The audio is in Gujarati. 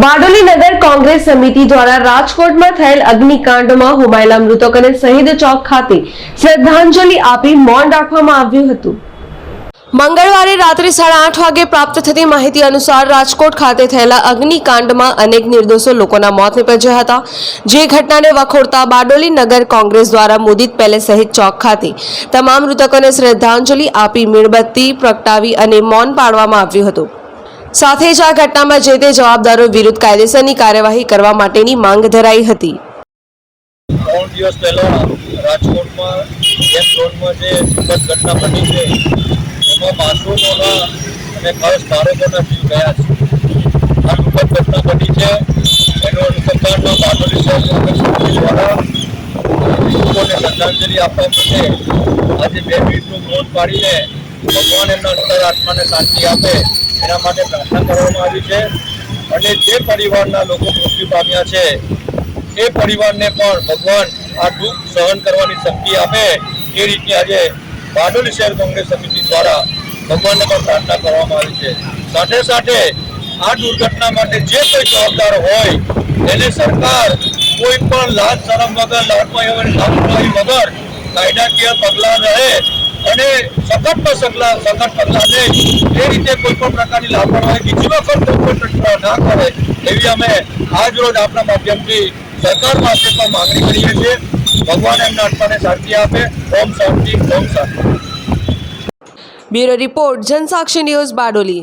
બારડોલી નગર કોંગ્રેસ સમિતિ દ્વારા રાજકોટમાં થયેલ અગ્નિકાંડમાં હોમાયેલા મૃતકોને શહીદ ચોક ખાતે શ્રદ્ધાંજલિ આપી મૌન રાખવામાં આવ્યું હતું. મંગળવારે રાત્રે સાડા આઠ વાગે પ્રાપ્ત થતી માહિતી અનુસાર રાજકોટ ખાતે થયેલા અગ્નિકાંડમાં અનેક નિર્દોષો લોકોના મોત નિપજ્યા હતા. જે ઘટનાને વખોડતા બારડોલી નગર કોંગ્રેસ દ્વારા મુદિત પેલેસ સહિત ચોક ખાતે તમામ મૃતકોને શ્રદ્ધાંજલિ આપી મીણબત્તી, પ્રગટાવી અને મૌન પાડવામાં આવ્યું હતું. સાથે જ આ ઘટનામાં જે તે જવાબદારો વિરુદ્ધ કાયદેસરની કાર્યવાહી કરવા માટેની માંગ ધરાઈ હતી. ત્રણ દિવસ પહેલા રાજકોટમાં ગેમ ઝોનમાં જે દુઃખદ ઘટના બની છે, એમાં માસૂમોના અને ખાસ બાળકોના જીવ ગયા છે. આ દુઃખદ ઘટના બની છે, એનો અનુસંધાનમાં બારડોલી દ્વારા લોકોને શ્રદ્ધાંજલિ આપવા માટે આજે બે મિનિટનું મૌન પાડીને ભગવાન એમના અંતર આત્માને શાંતિ આપે, એના માટે પ્રાર્થના કરવામાં આવી છે. અને જે પરિવારના લોકો મૃત્યુ પામ્યા છે, એ પરિવારને પણ ભગવાન આ દુઃખ સહન કરવાની શક્તિ આપે. એ રીતે આજે બારડોલી શહેર કોંગ્રેસ સમિતિ દ્વારા ભગવાનને પણ પ્રાર્થના કરવામાં આવી છે. સાથે સાથે આ દુર્ઘટના માટે જે કોઈ જવાબદાર હોય, એને સરકાર કોઈ પણ લાજ શરમ વગર લાભ વગર કાયદાકીય પગલાં રહે અને સખતમાં સગલા સખત પગલાં લે એ રીતે કોઈ પણ પ્રકારની લાપરવાહી બીજી વખત કોઈ પણ ના કરે, એવી અમે આજ રોજ આપણા માધ્યમથી સરકાર પણ માંગણી કરીએ છીએ. ભગવાન એમના આત્માને શાંતિ આપે. ઓમ શાંતિ ઓમ શાંતિ. Bureau report Jansakshi news Bardoli.